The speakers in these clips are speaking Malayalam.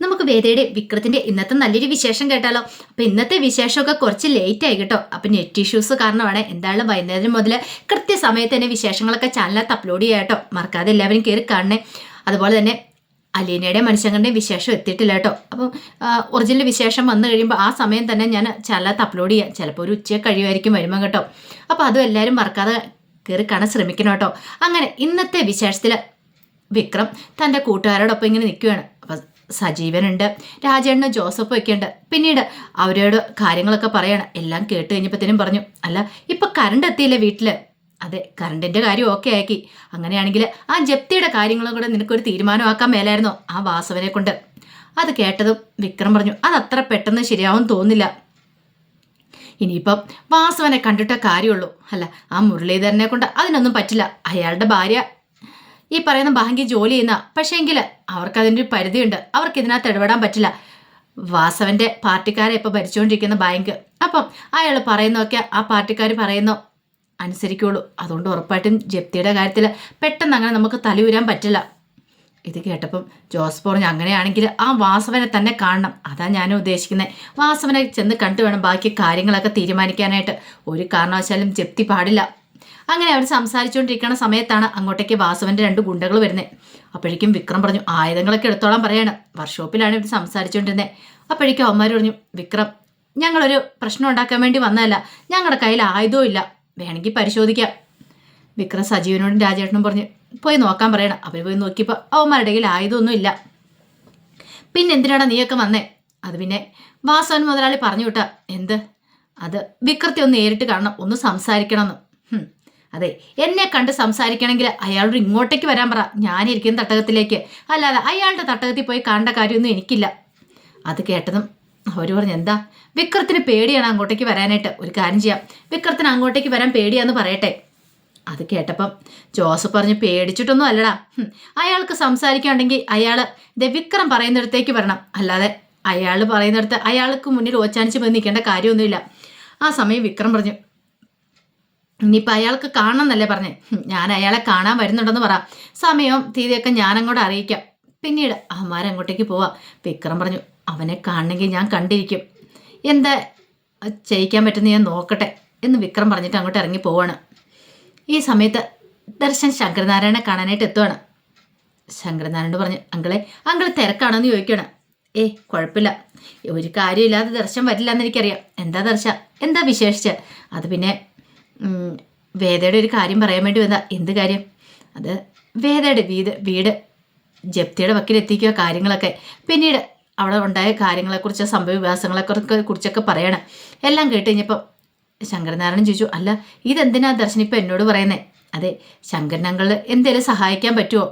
നമുക്ക് വേദയുടെ വിക്രത്തിന്റെ ഇന്നത്തെ നല്ലൊരു വിശേഷം കേട്ടാലോ? അപ്പൊ ഇന്നത്തെ വിശേഷമൊക്കെ കുറച്ച് ലേറ്റ് ആയി കേട്ടോ. അപ്പൊ നെറ്റ് ഇഷ്യൂസ് കാരണമാണ് എന്തായാലും വൈകുന്നേരം മുതൽ കൃത്യസമയത്ത് തന്നെ വിശേഷങ്ങളൊക്കെ ചാനലിനകത്ത് അപ്ലോഡ് ചെയ്യാം കേട്ടോ. മറക്കാതെ എല്ലാവരും കയറി കാണണേ. അതുപോലെ തന്നെ അലീനയുടെ മനുഷ്യങ്ങളുടെ വിശേഷം എത്തിയിട്ടില്ല കേട്ടോ. അപ്പം ഒറിജിനൽ വിശേഷം വന്നു കഴിയുമ്പോൾ ആ സമയം തന്നെ ഞാൻ ചാനലകത്ത് അപ്ലോഡ് ചെയ്യാം. ചിലപ്പോൾ ഒരു ഉച്ച കഴിയുമായിരിക്കും വരുമ്പോൾ കേട്ടോ. അപ്പോൾ അതും എല്ലാവരും മറക്കാതെ കയറി കാണാൻ ശ്രമിക്കണം കേട്ടോ. അങ്ങനെ ഇന്നത്തെ വിശേഷത്തിൽ വിക്രം തന്റെ കൂട്ടുകാരോടൊപ്പം ഇങ്ങനെ നിൽക്കുകയാണ് സജീവനുണ്ട്. രാജേണ്ണ ജോസഫും ഒക്കെ ഉണ്ട് പിന്നീട് അവരോട് കാര്യങ്ങളൊക്കെ പറയണം. എല്ലാം കേട്ട് കഴിഞ്ഞപ്പോഴത്തേനും പറഞ്ഞു അല്ല ഇപ്പം കറണ്ട് എത്തിയില്ലേ വീട്ടിൽ അതെ കറണ്ടിന്റെ കാര്യം ഓക്കെ ആക്കി. അങ്ങനെയാണെങ്കിൽ ആ ജപ്തിയുടെ കാര്യങ്ങളും കൂടെ നിനക്കൊരു തീരുമാനമാക്കാൻ മേലായിരുന്നോ ആ വാസവനെ കൊണ്ട്. അത് കേട്ടതും വിക്രം പറഞ്ഞു അത് അത്ര പെട്ടെന്ന് ശരിയാവും തോന്നില്ല ഇനിയിപ്പം വാസവനെ കണ്ടിട്ടേ കാര്യമുള്ളൂ. അല്ല ആ മുരളീധരനെ കൊണ്ട് അതിനൊന്നും പറ്റില്ല. അയാളുടെ ഭാര്യ ഈ പറയുന്ന ബാങ്കി ജോലി ചെയ്യുന്ന പക്ഷേങ്കിൽ അവർക്ക് അതിന്റെ ഒരു പരിധിയുണ്ട്. അവർക്ക് ഇതിനകത്ത് ഇടപെടാൻ പറ്റില്ല. വാസവന്റെ പാർട്ടിക്കാരെ ഇപ്പോൾ ഭരിച്ചുകൊണ്ടിരിക്കുന്ന ബാങ്ക്. അപ്പം അയാൾ പറയുന്നതൊക്കെ ആ പാർട്ടിക്കാർ പറയുന്നു അനുസരിക്കുള്ളൂ. അതുകൊണ്ട് ഉറപ്പായിട്ടും ജപ്തിയുടെ കാര്യത്തിൽ പെട്ടെന്ന് അങ്ങനെ നമുക്ക് തലയുരാൻ പറ്റില്ല. ഇത് കേട്ടപ്പം ജോസ് പറഞ്ഞു അങ്ങനെയാണെങ്കിൽ ആ വാസവനെ തന്നെ കാണണം. അതാ ഞാൻ ഉദ്ദേശിക്കുന്നത് വാസവനെ ചെന്ന് കണ്ടു വേണം ബാക്കി കാര്യങ്ങളൊക്കെ തീരുമാനിക്കാനായിട്ട്. ഒരു കാരണവശാലും ജപ്തി പാടില്ല. അങ്ങനെ അവർ സംസാരിച്ചുകൊണ്ടിരിക്കുന്ന സമയത്താണ് അങ്ങോട്ടേക്ക് വാസവന്റെ രണ്ട് ഗുണ്ടകൾ വരുന്നത് അപ്പോഴേക്കും വിക്രം പറഞ്ഞു ആയുധങ്ങളൊക്കെ എടുത്തോളാം പറയാണ്. വർക്ക്ഷോപ്പിലാണ് ഇവർ സംസാരിച്ചുകൊണ്ടിരുന്നത് അപ്പോഴേക്കും അവന്മാർ പറഞ്ഞു വിക്രം ഞങ്ങളൊരു പ്രശ്നം ഉണ്ടാക്കാൻ വേണ്ടി വന്നതല്ല. ഞങ്ങളുടെ കയ്യിൽ ആയുധവും ഇല്ല. വേണമെങ്കിൽ പരിശോധിക്കാം. വിക്രം സജീവനോടും രാജേട്ടനും പറഞ്ഞ് പോയി നോക്കാൻ പറയണം. അവർ പോയി നോക്കിയപ്പോൾ അവന്മാരുടെ കയ്യിൽ ആയുധമൊന്നും ഇല്ല. പിന്നെ എന്തിനാടാ നീയൊക്കെ വന്നേ? അത് പിന്നെ വാസവൻ മുതലാളി പറഞ്ഞു വിട്ടാ എന്ത്? അത് വിക്രത്തെ ഒന്ന് നേരിട്ട് കാണണം. ഒന്ന് സംസാരിക്കണമെന്ന്. അതെ എന്നെ കണ്ട് സംസാരിക്കണമെങ്കിൽ അയാളോട് ഇങ്ങോട്ടേക്ക് വരാൻ പറ. ഞാനിരിക്കുന്ന തട്ടകത്തിലേക്ക്. അല്ലാതെ അയാളുടെ തട്ടകത്തിൽ പോയി കാണേണ്ട കാര്യമൊന്നും എനിക്കില്ല. അത് കേട്ടതും അവർ പറഞ്ഞു എന്താ? വിക്രത്തിന് പേടിയാണ് അങ്ങോട്ടേക്ക് വരാനായിട്ട്. ഒരു കാര്യം ചെയ്യാം. വിക്രത്തിന് അങ്ങോട്ടേക്ക് വരാൻ പേടിയാന്ന് പറയട്ടെ. അത് കേട്ടപ്പം ജോസഫ് പറഞ്ഞ് പേടിച്ചിട്ടൊന്നും അല്ലടാ. അയാൾക്ക് സംസാരിക്കാണ്ടെങ്കിൽ അയാൾ ദേ വിക്രം പറയുന്നിടത്തേക്ക് വരണം. അല്ലാതെ അയാൾ പറയുന്നിടത്ത് അയാൾക്ക് മുന്നിൽ ഓച്ചാനിച്ച് പോയി നിൽക്കേണ്ട കാര്യമൊന്നുമില്ല. ആ സമയം വിക്രം പറഞ്ഞു ഇനിയിപ്പോൾ അയാൾക്ക് കാണണം എന്നല്ലേ പറഞ്ഞേ ഞാൻ അയാളെ കാണാൻ വരുന്നുണ്ടെന്ന് പറ. സമയവും തീയതിയൊക്കെ ഞാനങ്ങോട്ട് അറിയിക്കാം. പിന്നീട് അവന്മാരങ്ങോട്ടേക്ക് പോവാം. വിക്രം പറഞ്ഞു അവനെ കാണണമെങ്കിൽ ഞാൻ കണ്ടിരിക്കും. എന്താ? ചെയ്യിക്കാൻ പറ്റുന്ന ഞാൻ നോക്കട്ടെ എന്ന് വിക്രം പറഞ്ഞിട്ട് അങ്ങോട്ട് ഇറങ്ങി പോവാണ്. ഈ സമയത്ത് ദർശൻ ശങ്കരനാരായണനെ കാണാനായിട്ട് എത്തുവാണ്. ശങ്കരനാരായണൻ പറഞ്ഞു അങ്കളെ അങ്കൾ തിരക്കാണെന്ന് ചോദിക്കണം ഏ കുഴപ്പമില്ല. ഒരു കാര്യമില്ലാതെ ദർശനം വരില്ല എന്ന് എനിക്കറിയാം. എന്താ ദർശ? എന്താ വിശേഷിച്ച്? അത് പിന്നെ വേദയുടെ ഒരു കാര്യം പറയാൻ വേണ്ടി വന്ന എന്ത് കാര്യം? അത് വേദയുടെ വീട് വീട് ജപ്തിയുടെ വക്കിലെത്തിക്കുക കാര്യങ്ങളൊക്കെ. പിന്നീട് അവിടെ ഉണ്ടായ കാര്യങ്ങളെക്കുറിച്ച് സംഭവ വികാസങ്ങളെക്കുറിച്ച് കുറിച്ചൊക്കെ പറയണം. എല്ലാം കേട്ട് കഴിഞ്ഞപ്പം ശങ്കരനാരായണൻ ചോദിച്ചു അല്ല ഇതെന്തിനാ ദർശനം ഇപ്പം എന്നോട് പറയുന്നത് അതെ ശങ്കരനങ്ങൾ എന്തേലും സഹായിക്കാൻ പറ്റുമോ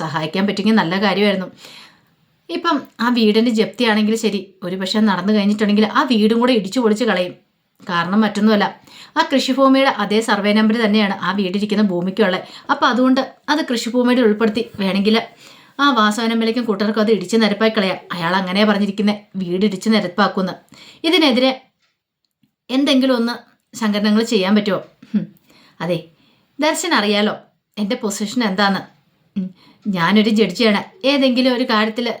സഹായിക്കാൻ പറ്റുമെങ്കിൽ നല്ല കാര്യമായിരുന്നു. ഇപ്പം ആ വീടിന്റെ ജപ്തിയാണെങ്കിൽ ശരി ഒരു പക്ഷേ നടന്നു കഴിഞ്ഞിട്ടുണ്ടെങ്കിൽ ആ വീടും കൂടെ ഇടിച്ചു പൊളിച്ച് കളയും. കാരണം മറ്റൊന്നുമല്ല. ആ കൃഷിഭൂമിയുടെ അതേ സർവേ നമ്പർ തന്നെയാണ് ആ വീടിരിക്കുന്ന ഭൂമിക്കുള്ളത് അപ്പോൾ അതുകൊണ്ട് അത് കൃഷിഭൂമിയുടെ ഉൾപ്പെടുത്തി വേണമെങ്കിൽ ആ വാസവനമ്മലേക്കും കൂട്ടർക്കും അത് ഇടിച്ച് നിരപ്പായി കളയാം. അയാൾ അങ്ങനെ പറഞ്ഞിരിക്കുന്നത് വീട് ഇടിച്ച് നിരപ്പാക്കുന്നു. ഇതിനെതിരെ എന്തെങ്കിലും ഒന്ന് സംഘടനകൾ ചെയ്യാൻ പറ്റുമോ? അതെ. ദർശൻ അറിയാലോ എന്റെ പൊസിഷൻ എന്താണ് ഞാനൊരു ജഡ്ജിയാണ്. ഏതെങ്കിലും ഒരു കാര്യത്തിൽ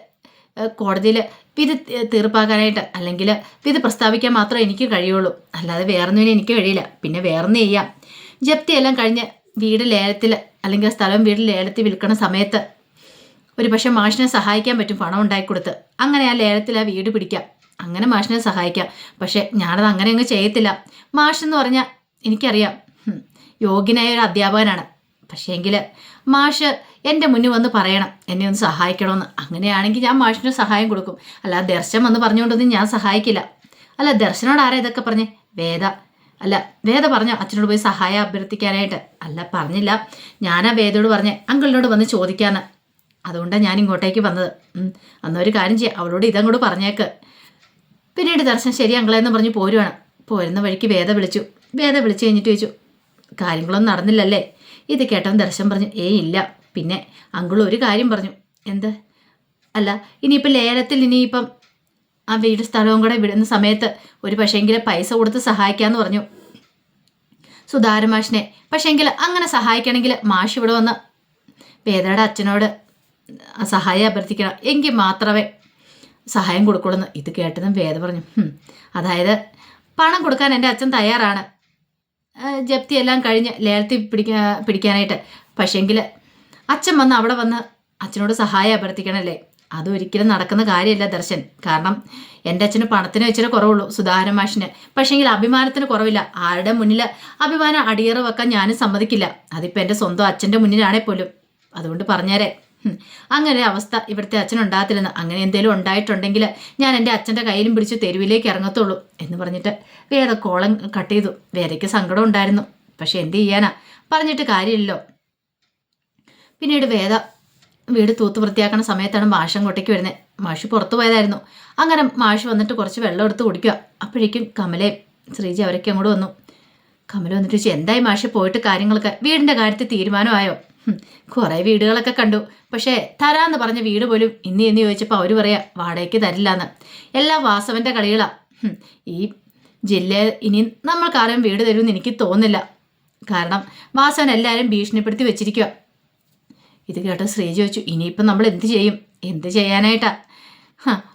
കോടതിയിൽ വിധി തീർപ്പാക്കാനായിട്ട് അല്ലെങ്കിൽ വിധി പ്രസ്താവിക്കാൻ മാത്രമേ എനിക്ക് കഴിയുള്ളൂ. അല്ലാതെ വേറൊന്നിനും എനിക്ക് കഴിയില്ല. പിന്നെ വേറൊന്നും ചെയ്യാം. ജപ്തിയെല്ലാം കഴിഞ്ഞ് വീട് ലേലത്തിൽ അല്ലെങ്കിൽ സ്ഥലം വീട് ലേലത്തിൽ വിൽക്കുന്ന സമയത്ത് ഒരു പക്ഷെ മാഷിനെ സഹായിക്കാൻ പറ്റും പണം ഉണ്ടാക്കി കൊടുത്ത്. അങ്ങനെ ആ ലേലത്തിൽ ആ വീട് പിടിക്കാം. അങ്ങനെ മാഷിനെ സഹായിക്കാം. പക്ഷേ ഞാനത് അങ്ങനെ അങ്ങ് ചെയ്യത്തില്ല. മാഷെന്ന് പറഞ്ഞാൽ എനിക്കറിയാം. യോഗ്യനായ ഒരു അധ്യാപകനാണ്. പക്ഷേ പക്ഷേങ്കിൽ മാഷ് എന്റെ മുന്നിൽ വന്ന് പറയണം എന്നെ ഒന്ന് സഹായിക്കണമെന്ന് അങ്ങനെയാണെങ്കിൽ ഞാൻ മാഷിന് സഹായം കൊടുക്കും. അല്ല ദർശനം വന്ന് പറഞ്ഞുകൊണ്ടൊന്നും ഞാൻ സഹായിക്കില്ല. അല്ല ദർശനോട് ആരാ ഇതൊക്കെ പറഞ്ഞേ? വേദ. അല്ല വേദ പറഞ്ഞോ അച്ഛനോട് പോയി സഹായം അഭ്യർത്ഥിക്കാനായിട്ട്? അല്ല പറഞ്ഞില്ല. ഞാനാ വേദയോട് പറഞ്ഞേ അങ്കിളിനോട് വന്ന് ചോദിക്കാന്ന്. അതുകൊണ്ടാണ് ഞാൻ ഇങ്ങോട്ടേക്ക് വന്നത്. അന്നൊരു കാര്യം ചെയ്യാം അവളോട് ഇതങ്ങോട്ട് പറഞ്ഞേക്ക്. പിന്നീട് ദർശനം ശരി അങ്കളെന്ന് പറഞ്ഞ് പോരുവാണ്. പോരുന്ന വഴിക്ക് വേദ വിളിച്ചു. വേദ വിളിച്ചു കഴിഞ്ഞിട്ട് ചോദിച്ചു കാര്യങ്ങളൊന്നും നടന്നില്ലല്ലേ? ഇത് കേട്ടവൻ ദർശനം പറഞ്ഞു ഏയ് ഇല്ല. പിന്നെ അങ്കിൾ ഒരു കാര്യം പറഞ്ഞു എന്ത്? അല്ല ഇനിയിപ്പോൾ ലേലത്തിൽ ഇനിയിപ്പം ആ വീട് സ്ഥലവും കൂടെ വിടുന്ന സമയത്ത് ഒരു പക്ഷേങ്കിൽ പൈസ കൊടുത്ത് സഹായിക്കാമെന്ന് പറഞ്ഞു. സുധാര മാഷിനെ പക്ഷേങ്കിൽ അങ്ങനെ സഹായിക്കണമെങ്കിൽ മാഷ് ഇവിടെ വന്ന് വേദയുടെ അച്ഛനോട് സഹായം അഭ്യർത്ഥിക്കണം എങ്കിൽ മാത്രമേ സഹായം കൊടുക്കുള്ളൂ ഇത് കേട്ടതും വേദ പറഞ്ഞു അതായത് പണം കൊടുക്കാൻ എന്റെ അച്ഛൻ തയ്യാറാണ്. ജപ്തിയെല്ലാം കഴിഞ്ഞ് ലേലത്തിൽ പിടിക്കാ പിടിക്കാനായിട്ട്. പക്ഷേങ്കിൽ അച്ഛൻ വന്ന് അവിടെ വന്ന് അച്ഛനോട് സഹായം അഭ്യർത്ഥിക്കണല്ലേ? അതൊരിക്കലും നടക്കുന്ന കാര്യമല്ല ദർശൻ. കാരണം എന്റെ അച്ഛന് പണത്തിന് വെച്ചിട്ട് കുറവുള്ളൂ സുധാകരൻ മാഷിന്. പക്ഷേങ്കിൽ അഭിമാനത്തിന് കുറവില്ല. ആരുടെ മുന്നിൽ അഭിമാനം അടിയറ വെക്കാൻ ഞാനും സമ്മതിക്കില്ല. അതിപ്പോൾ എന്റെ സ്വന്തം അച്ഛന്റെ മുന്നിലാണേ പോലും. അതുകൊണ്ട് പറഞ്ഞേരെ. അങ്ങനെ അവസ്ഥ ഇവിടുത്തെ അച്ഛൻ ഉണ്ടാകത്തില്ലെന്ന് അങ്ങനെ എന്തെങ്കിലും ഉണ്ടായിട്ടുണ്ടെങ്കിൽ ഞാൻ എന്റെ അച്ഛന്റെ കയ്യിലും പിടിച്ച് തെരുവിലേക്ക് ഇറങ്ങത്തുള്ളൂ എന്ന് പറഞ്ഞിട്ട് വേദ കോളം കട്ട് ചെയ്തു. വേദയ്ക്ക് സങ്കടം ഉണ്ടായിരുന്നു. പക്ഷെ എന്ത് ചെയ്യാനാ? പറഞ്ഞിട്ട് കാര്യമില്ലല്ലോ. പിന്നീട് വേദ വീട് തൂത്ത് വൃത്തിയാക്കുന്ന സമയത്താണ് മാഷ് അങ്ങോട്ടേക്ക് വരുന്നത് മാഷ് പുറത്തു പോയതായിരുന്നു. അങ്ങനെ മാഷ് വന്നിട്ട് കുറച്ച് വെള്ളം എടുത്ത് കുടിക്കുക. അപ്പോഴേക്കും കമലയും ശ്രീജി അവരൊക്കെ അങ്ങോട്ട് വന്നു. കമല വന്നിട്ട് ചോദിച്ചു എന്തായി മാഷ്? പോയിട്ട് കാര്യങ്ങളൊക്കെ വീടിന്റെ കാര്യത്തിൽ തീരുമാനമായോ? കുറേ വീടുകളൊക്കെ കണ്ടു. പക്ഷേ തരാന്ന് പറഞ്ഞ വീട് പോലും ഇന്ന് എന്ന് ചോദിച്ചപ്പോൾ അവർ പറയാ വാടകയ്ക്ക് തരില്ലാന്ന്. എല്ലാ വാസവന്റെ കളികളാ. ഈ ജില്ല ഇനി നമ്മൾക്കാരും വീട് തരുമെന്ന് എനിക്ക് തോന്നില്ല കാരണം വാസവൻ എല്ലാവരും ഭീഷണിപ്പെടുത്തി വെച്ചിരിക്കുക ഇത് കേട്ട് ശ്രീ ചോദിച്ചു ഇനിയിപ്പം നമ്മൾ എന്ത് ചെയ്യും? എന്ത് ചെയ്യാനായിട്ടാ?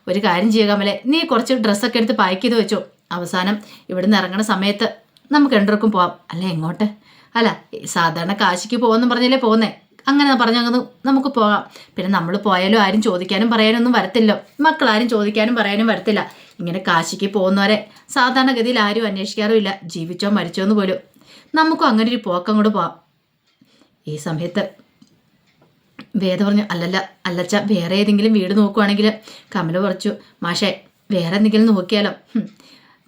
ഒരു കാര്യം ചെയ്യുക കമലെ നീ കുറച്ച് ഡ്രസ്സൊക്കെ എടുത്ത് പാക്ക് ചെയ്ത് വെച്ചോ. അവസാനം ഇവിടുന്ന് ഇറങ്ങണ സമയത്ത് നമുക്ക് രണ്ടുപേർക്കും പോവാം. അല്ല എങ്ങോട്ട് അല്ല സാധാരണ കാശിക്ക് പോകുമെന്ന് പറഞ്ഞല്ലേ പോകുന്നേ അങ്ങനെ പറഞ്ഞങ്ങ് നമുക്ക് പോകാം. പിന്നെ നമ്മൾ പോയാലും ആരും ചോദിക്കാനും പറയാനൊന്നും വരത്തില്ലോ. മക്കളാരും ചോദിക്കാനും പറയാനും വരത്തില്ല. ഇങ്ങനെ കാശിക്ക് പോകുന്നവരെ സാധാരണഗതിയിൽ ആരും അന്വേഷിക്കാറുമില്ല ജീവിച്ചോ മരിച്ചോ എന്ന് പോലും. നമുക്കും അങ്ങനെ ഒരു പോക്കം കൂടെ പോവാം. ഈ സമയത്ത് വേദ പറഞ്ഞു അല്ലല്ല അല്ലച്ച വേറെ ഏതെങ്കിലും വീട് നോക്കുവാണെങ്കിൽ കമല പറിച്ചു മാഷേ വേറെ എന്തെങ്കിലും നോക്കിയാലോ.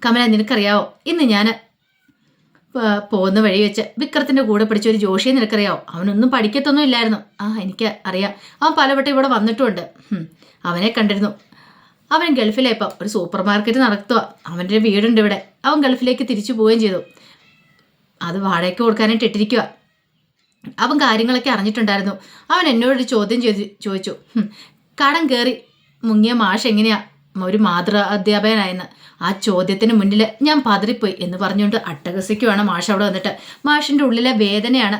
കമല നിനക്കറിയാവോ? ഇന്ന് ഞാൻ പോകുന്ന വഴി വെച്ച് വിക്രത്തിന്റെ കൂടെ പിടിച്ച ഒരു ജോഷിയെ നിനക്കറിയാവും? അവനൊന്നും പഠിക്കത്തൊന്നും ഇല്ലായിരുന്നു. ആ എനിക്ക് അറിയാം. അവൻ പലവട്ടം ഇവിടെ വന്നിട്ടുമുണ്ട് അവനെ കണ്ടിരുന്നു. അവൻ ഗൾഫിലെ ഇപ്പം ഒരു സൂപ്പർ മാർക്കറ്റ് നടത്തുക അവന്റെ വീടുണ്ട് ഇവിടെ. അവൻ ഗൾഫിലേക്ക് തിരിച്ചു പോവുകയും ചെയ്തു. അത് വാടകയ്ക്ക് കൊടുക്കാനായിട്ട് ഇട്ടിരിക്കുക അവൻ കാര്യങ്ങളൊക്കെ അറിഞ്ഞിട്ടുണ്ടായിരുന്നു. അവൻ എന്നോടൊരു ചോദ്യം ചോദിച്ചു ചോദിച്ചു. "ഹും, കടം കയറി മുങ്ങിയ മാഷ് എങ്ങനെയാ? ഒരു മാതൃ അധ്യാപകനായെന്ന് ആ ചോദ്യത്തിന് മുന്നിൽ ഞാൻ പതറിപ്പോയി എന്ന് പറഞ്ഞുകൊണ്ട് അട്ടഹസിക്കുവാണ് മാഷ് അവിടെ വന്നിട്ട്. മാഷിന്റെ ഉള്ളിലെ വേദനയാണ്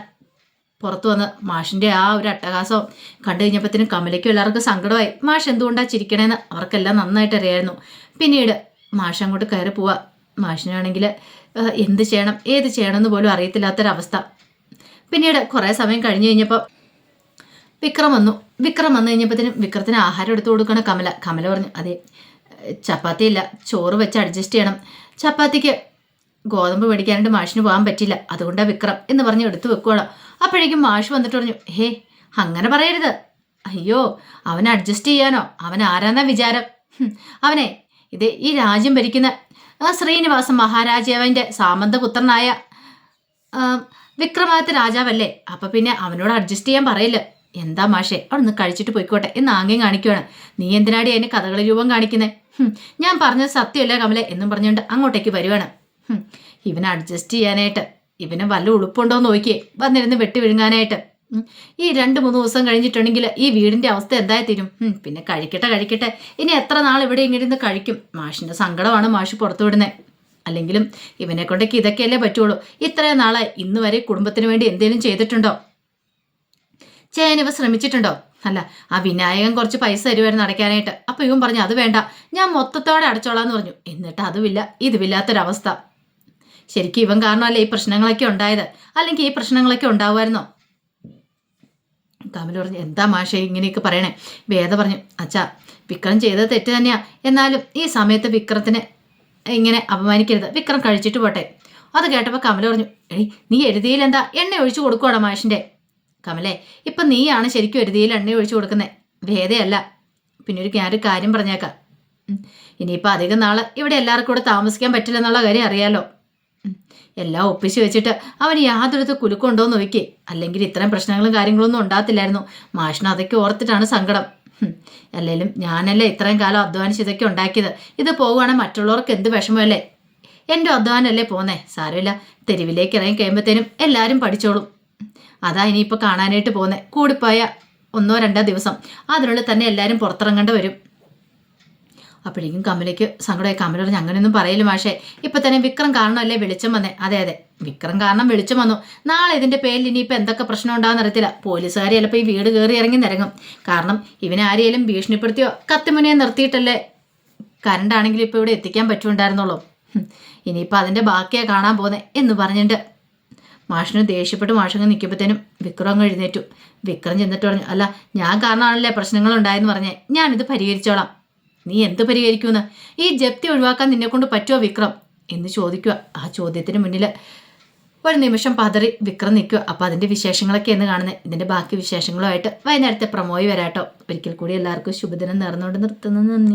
പുറത്തു വന്ന് മാഷിന്റെ ആ ഒരു അട്ടഹാസം കണ്ടു കഴിഞ്ഞപ്പോഴത്തേനും കമലയ്ക്കും എല്ലാവർക്കും സങ്കടമായി. മാഷ് എന്തുകൊണ്ടാണ് ചിരിക്കണേന്ന് അവർക്കെല്ലാം നന്നായിട്ട് അറിയായിരുന്നു. പിന്നീട് മാഷ് അങ്ങോട്ട് കയറി പോവാ. മാഷിനാണെങ്കിൽ എന്ത് ചെയ്യണം? ഏത് ചെയ്യണമെന്ന് പോലും അറിയത്തില്ലാത്തൊരവസ്ഥ. പിന്നീട് കുറേ സമയം കഴിഞ്ഞ് കഴിഞ്ഞപ്പോൾ വിക്രം വന്നു. വിക്രം വന്നു കഴിഞ്ഞപ്പോഴത്തേനും വിക്രത്തിന് ആഹാരം എടുത്തു കൊടുക്കണം കമല. കമല പറഞ്ഞു അതെ ചപ്പാത്തി ഇല്ല ചോറ് വെച്ച് അഡ്ജസ്റ്റ് ചെയ്യണം. ചപ്പാത്തിക്ക് ഗോതമ്പ് മേടിക്കാനായിട്ട് മാഷിന് പോകാൻ പറ്റില്ല. അതുകൊണ്ടാണ് വിക്രം എന്ന് പറഞ്ഞ് എടുത്തു വെക്കുവാണ് അപ്പോഴേക്കും മാഷ് വന്നിട്ട് പറഞ്ഞു ഹേ അങ്ങനെ പറയരുത്. അയ്യോ അവൻ അഡ്ജസ്റ്റ് ചെയ്യാനോ? അവൻ ആരാന്നാ വിചാരം? അവനെ ഇത് ഈ രാജ്യം ഭരിക്കുന്ന ശ്രീനിവാസ മഹാരാജാവിന്റെ സാമന്തപുത്രനായ പുത്രനായ വിക്രമാദിത്യ രാജാവല്ലേ? അപ്പം പിന്നെ അവനോട് അഡ്ജസ്റ്റ് ചെയ്യാൻ പറയില്ല. എന്താ മാഷെ അവിടെ നിന്ന് കഴിച്ചിട്ട് പോയിക്കോട്ടെ എന്ന് ആംഗ്യം കാണിക്കുവാണ്. നീ എന്തിനാടി അതിന് കഥകളി രൂപം കാണിക്കുന്നേ? ഞാൻ പറഞ്ഞത് സത്യമല്ല കമലെ എന്നും പറഞ്ഞുകൊണ്ട് അങ്ങോട്ടേക്ക് വരുവാണ്. ഇവനെ അഡ്ജസ്റ്റ് ചെയ്യാനായിട്ട്. ഇവന് വല്ല ഉളുപ്പുണ്ടോ എന്ന് നോക്കിയേ വന്നിരുന്ന് വെട്ടി വിഴുങ്ങാനായിട്ട്. ഈ രണ്ട് മൂന്ന് ദിവസം കഴിഞ്ഞിട്ടുണ്ടെങ്കിൽ ഈ വീടിന്റെ അവസ്ഥ എന്തായി തീരും? പിന്നെ കഴിക്കട്ടെ കഴിക്കട്ടെ. ഇനി എത്ര നാൾ ഇവിടെ ഇങ്ങനെ ഇരുന്ന് കഴിക്കും? മാഷിന്റെ സങ്കടമാണ് മാഷ് പുറത്തു വിടുന്നത് അല്ലെങ്കിലും ഇവനെ കൊണ്ടൊക്കെ ഇതൊക്കെയല്ലേ പറ്റുള്ളൂ. ഇത്രയും നാളെ ഇന്ന് വരെ കുടുംബത്തിന് വേണ്ടി എന്തെങ്കിലും ചെയ്തിട്ടുണ്ടോ? ഇവ ശ്രമിച്ചിട്ടുണ്ടോ? അല്ല ആ വിനായകൻ കുറച്ച് പൈസ തരുമായിരുന്നു അടയ്ക്കാനായിട്ട്. അപ്പൊ ഇവൻ പറഞ്ഞു അത് വേണ്ട ഞാൻ മൊത്തത്തോടെ അടച്ചോളാന്ന് പറഞ്ഞു. എന്നിട്ട് അതുമില്ല ഇതുമില്ലാത്തൊരവസ്ഥ. ശരിക്കും ഇവൻ കാരണമല്ലേ ഈ പ്രശ്നങ്ങളൊക്കെ ഉണ്ടായത്? അല്ലെങ്കിൽ ഈ പ്രശ്നങ്ങളൊക്കെ ഉണ്ടാവുമായിരുന്നോ? കമൽ പറഞ്ഞു എന്താ മാഷെ ഇങ്ങനെയൊക്കെ പറയണേ? വേദ പറഞ്ഞു അച്ഛാ വിക്രം ചെയ്തത് തെറ്റ് തന്നെയാ. എന്നാലും ഈ സമയത്ത് വിക്രത്തിന് ഇങ്ങനെ അപമാനിക്കരുത്. വിക്രം കഴിച്ചിട്ട് പോട്ടെ. അത് കേട്ടപ്പോൾ കമല പറഞ്ഞു എടി നീ എഴുതിയിലെന്താ എണ്ണ ഒഴിച്ചു കൊടുക്കുവാണോ മാഷിന്റെ കമലേ ഇപ്പം നീയാണ് ശരിക്കും എഴുതിയിൽ എണ്ണ ഒഴിച്ചു കൊടുക്കുന്നത് വേദയല്ല പിന്നെ ഒരു ഞാനൊരു കാര്യം പറഞ്ഞേക്കാം. ഇനിയിപ്പോൾ അധികം നാൾ ഇവിടെ എല്ലാവർക്കും കൂടെ താമസിക്കാൻ പറ്റില്ലെന്നുള്ള കാര്യം അറിയാലോ. എല്ലാം ഒപ്പിച്ച് വെച്ചിട്ട് അവൻ യാതൊരുത്ത് കുലുക്കുണ്ടോ എന്ന് നോക്കി അല്ലെങ്കിൽ ഇത്തരം പ്രശ്നങ്ങളും കാര്യങ്ങളൊന്നും ഉണ്ടാകത്തില്ലായിരുന്നു. മാഷിന് അതൊക്കെ ഓർത്തിട്ടാണ് സങ്കടം. അല്ലെങ്കിലും ഞാനല്ലേ ഇത്രയും കാലം അധ്വാനിച്ച് ഇതൊക്കെ ഉണ്ടാക്കിയത്. ഇത് പോവുകയാണെങ്കിൽ മറ്റുള്ളവർക്ക് എന്ത് വിഷമമല്ലേ? എന്റെ അധ്വാനമല്ലേ പോന്നേ. സാരമില്ല. തെരുവിലേക്ക് ഇറങ്ങി കഴിയുമ്പോഴത്തേനും എല്ലാവരും പഠിച്ചോളും. അതാ ഇനിയിപ്പോൾ കാണാനായിട്ട് പോകുന്നത് കൂടിപ്പോയ ഒന്നോ രണ്ടോ ദിവസം. അതിനുള്ളിൽ തന്നെ എല്ലാവരും പുറത്തിറങ്ങേണ്ടി വരും. അപ്പോഴേക്കും കമലയ്ക്ക് സങ്കടമായി. കമല പറഞ്ഞു അങ്ങനെയൊന്നും പറയില്ല മാഷേ. ഇപ്പം തന്നെ വിക്രം കാരണമല്ലേ വെളിച്ചം വന്നേ? അതെ അതെ. വിക്രം കാരണം വെളിച്ചം വന്നു. നാളെ ഇതിന്റെ പേരിൽ ഇനിയിപ്പോൾ എന്തൊക്കെ പ്രശ്നം ഉണ്ടാകുന്ന അറിയത്തില്ല. പോലീസുകാർ ചിലപ്പോൾ ഈ വീട് കയറി ഇറങ്ങി നിരങ്ങും. കാരണം ഇവനെ ആരെയും ഭീഷണിപ്പെടുത്തിയോ? കത്തിമുനയെ നിർത്തിയിട്ടല്ലേ കരണ്ടാണെങ്കിലും ഇപ്പോൾ ഇവിടെ എത്തിക്കാൻ പറ്റുണ്ടായിരുന്നുള്ളൂ. ഹും, ഇനിയിപ്പോൾ അതിന്റെ ബാക്കിയാണ് കാണാൻ പോകുന്നത് എന്ന് പറഞ്ഞിട്ട് മാഷിന് ദേഷ്യപ്പെട്ട് മാഷങ്ങ് നിൽക്കുമ്പോഴത്തേനും വിക്രം അങ്ങ് എഴുന്നേറ്റു. വിക്രം ചെന്നിട്ട് പറഞ്ഞു അല്ല ഞാൻ കാരണമാണല്ലേ പ്രശ്നങ്ങൾ ഉണ്ടായെന്ന് പറഞ്ഞേ. ഞാനിത് പരിഹരിച്ചോളാം. നീ എന്ത് പരിഹരിക്കുമെന്ന്? ഈ ജപ്തി ഒഴിവാക്കാൻ നിന്നെ കൊണ്ട് പറ്റുമോ വിക്രം? എന്ന് ചോദിക്കുക. ആ ചോദ്യത്തിന് മുന്നിൽ ഒരു നിമിഷം പതറി വിക്രം നിൽക്കുക. അപ്പോൾ അതിന്റെ വിശേഷങ്ങളൊക്കെ എന്ന് കാണുന്നത് ഇതിന്റെ ബാക്കി വിശേഷങ്ങളുമായിട്ട് വൈകുന്നേരത്തെ പ്രമോയി വരാട്ടോ. ഒരിക്കൽ കൂടി എല്ലാവർക്കും ശുഭദിനം നേർന്നുകൊണ്ട് നിർത്തുന്നു. നന്ദി.